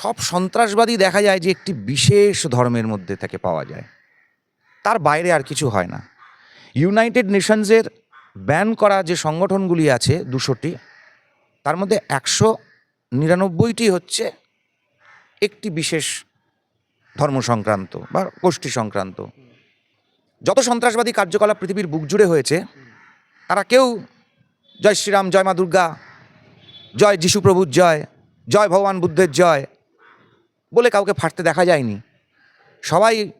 সব সন্ত্রাসবাদী দেখা যায় যে একটি বিশেষ ধর্মের মধ্যে থেকে পাওয়া যায়। তার বাইরে আর কিছু হয় না। ইউনাইটেড নেশনসের ব্যান করা যে সংগঠনগুলি আছে দুশোটি, তার মধ্যে একশো নিরানব্বইটি হচ্ছে একটি বিশেষ ধর্ম সংক্রান্ত বা গোষ্ঠী সংক্রান্ত যত সন্ত্রাসবাদী কার্যকলাপ পৃথিবীর বুক জুড়ে হয়েছে, তারা কেউ জয় শ্রীরাম, জয় মা দুর্গা, জয় যিশু প্রভুর জয় জয় ভগবান বুদ্ধের জয় বলে কাউকে ফাটতে দেখা যায়নি। সবাই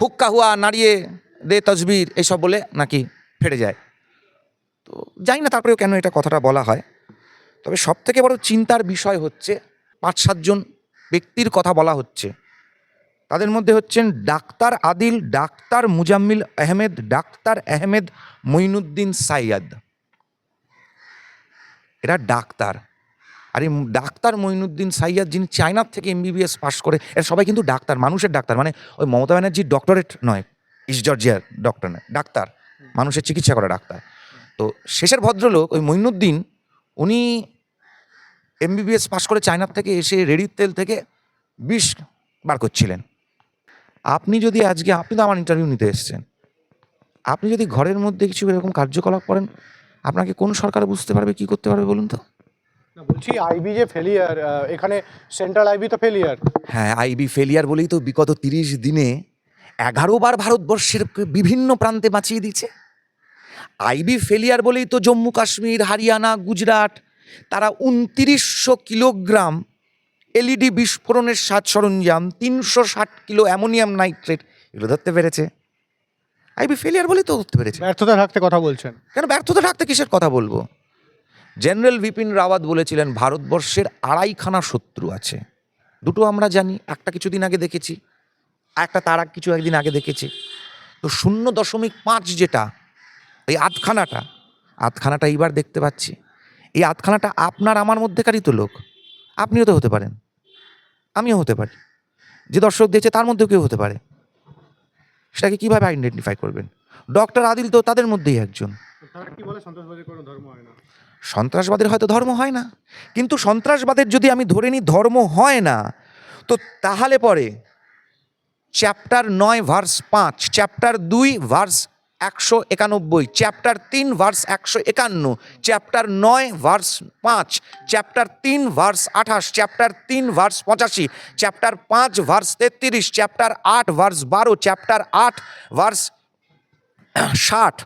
হুক্কা হুয়া নাড়িয়ে দে তসবির, এসব বলে নাকি ফেটে যায়। তো জানি না তারপরেও কেন এটা কথাটা বলা হয়। তবে সব থেকে বড় চিন্তার বিষয় হচ্ছে, পাঁচ সাতজন ব্যক্তির কথা বলা হচ্ছে। তাদের মধ্যে হচ্ছেন doctor Adil, doctor Muzammil Ahmed, doctor Ahmed Moinuddin Sayyad. এরা ডাক্তার। আর ডাক্তার মঈনুদ্দিন সাইয়াদ যিনি চায়নার থেকে এমবিবিএস পাশ করে, এরা সবাই কিন্তু ডাক্তার, মানুষের ডাক্তার। মানে ওই মমতা ব্যানার্জির ডক্টরেট নয়, ইস্ট জর্জিয়ার ডক্টর নয়, ডাক্তার। মানুষের চিকিৎসা করা ডাক্তার। তো শেষের ভদ্রলোক, ওই মঈনুদ্দিন উনি এমবিবিএস পাশ করে চায়নার থেকে এসে রেডির তেল থেকে বিষ বার করছিলেন। আপনি যদি আজকে, আপনি তো আমার ইন্টারভিউ নিতে এসেছেন। আপনি যদি ঘরের মধ্যে কিছু এরকম কার্যকলাপ করেন, আপনাকে কোন সরকার বুঝতে পারবে, কি করতে পারবে বলুন তো? না বলছি আইবি যে ফেলিয়ার এখানে সেন্ট্রাল আইবি তো ফেলিয়ার হ্যাঁ আইবি ফেলিয়ার বলেই তো বিগত তিরিশ দিনে এগারো বার ভারতবর্ষের বিভিন্ন প্রান্তে বাঁচিয়ে দিচ্ছে আইবি ফেলিয়ার বলেই তো জম্মু কাশ্মীর হরিয়ানা গুজরাট তারা উনতিরিশশো কিলোগ্রাম এলইডি বিস্ফোরণের সাজ সরঞ্জাম তিনশো ষাট কিলো অ্যামোনিয়াম নাইট্রেট এগুলো ধরতে পেরেছে। আইবি ফেলিয়ার বলেই তো ধরতে পেরেছে। ব্যর্থতা থাকতে কথা বলছেন। কেন ব্যর্থতা থাকতে কিসের কথা বলব? জেনারেল বিপিন রাওয়াত বলেছিলেন, ভারতবর্ষের আড়াইখানা শত্রু আছে। দুটো আমরা জানি, একটা কিছুদিন আগে দেখেছি একটা তার কিছু একদিন আগে দেখেছি। তো শূন্য দশমিক পাঁচ যেটা, এই আধখানাটা আধখানাটা এইবার দেখতে পাচ্ছি। এই আধখানাটা আপনার আমার মধ্যেকারই তো লোক। আপনিও তো হতে পারেন। আমিও হতে পারি। যে দর্শক দিয়েছে তার মধ্যেও কেউ হতে পারে। সেটাকে কীভাবে আইডেন্টিফাই করবেন? ডক্টর আদিল তো তাদের মধ্যেই একজন। সন্ত্রাসবাদের হয়তো ধর্ম হয় না। কিন্তু সন্ত্রাসবাদের যদি আমি ধরে নিই ধর্ম হয় না, তো তাহলে পরে চ্যাপ্টার নয় ভার্স পাঁচ, চ্যাপ্টার দুই ভার্স একশো একানব্বই, চ্যাপ্টার তিন ভার্স একশো একান্ন, চ্যাপ্টার নয় ভার্স পাঁচ, চ্যাপ্টার তিন ভার্স আঠাশ, চ্যাপ্টার তিন ভার্স পঁচাশি, চ্যাপ্টার পাঁচ ভার্স তেত্রিশ, চ্যাপ্টার আট ভার্স বারো, চ্যাপ্টার আট ভার্স ষাট।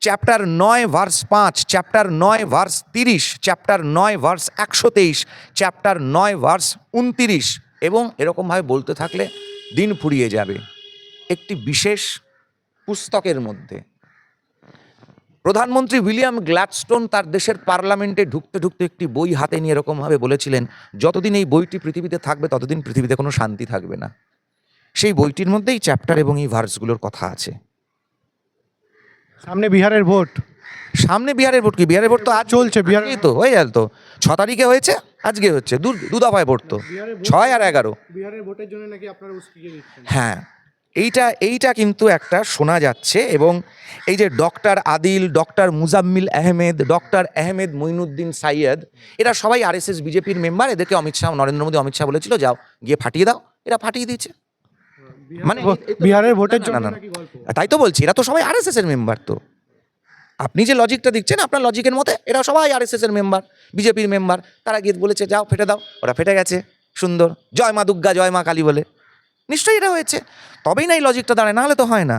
চ্যাপ্টার নয় ভার্স পাঁচ চ্যাপ্টার নয় ভার্স তিরিশ চ্যাপ্টার নয় ভার্স একশো তেইশ চ্যাপ্টার নয় ভার্স উনতিরিশ এবং এরকমভাবে বলতে থাকলে দিন ফুরিয়ে যাবে। একটি বিশেষ পুস্তকের মধ্যে। প্রধানমন্ত্রী উইলিয়াম গ্ল্যাডস্টোন তার দেশের পার্লামেন্টে ঢুকতে ঢুকতে একটি বই হাতে নিয়ে এরকমভাবে বলেছিলেন, যতদিন এই বইটি পৃথিবীতে থাকবে, ততদিন পৃথিবীতে কোনো শান্তি থাকবে না। সেই বইটির মধ্যেই চ্যাপ্টার এবং এই ভার্সগুলোর কথা আছে। সামনে বিহারের ভোট। সামনে বিহারের ভোট কি? বিহারের ভোট তো আজ চলছে বিহার তো হয়ে গেল তো। ছ তারিখে হয়েছে? আজকে হচ্ছে। দু দু দফায় ভোট তো। ছয় আর এগারো। বিহারের ভোটের জন্য নাকি আপনারা হ্যাঁ। এইটা এইটা কিন্তু একটা শোনা যাচ্ছে এবং এই যে doctor Adil doctor Muzammil Ahmed doctor Ahmed Moinuddin Sayyad এরা সবাই আরএসএস বিজেপির মেম্বার। এদেরকে অমিত শাহ নরেন্দ্র মোদী অমিত শাহ বলেছিল যাও গিয়ে ফাটিয়ে দাও। এরা ফাটিয়ে দিয়েছে। মানে বিহারের ভোটের জন্য না, তাই তো বলছি এরা তো সবাই আর এর মেম্বার তো। আপনি যে লজিকটা দিচ্ছেন আপনার লজিকের মতে এরা সবাই আর এর মেম্বার বিজেপির মেম্বার তারা গিয়ে বলেছে যাও ফেটে দাও। ওরা ফেটে গেছে সুন্দর। জয় মা দুর্গা জয় মা কালী বলে। নিশ্চয়ই এটা হয়েছে। তবেই না এই লজিকটা দাঁড়ায় নাহলে তো হয় না।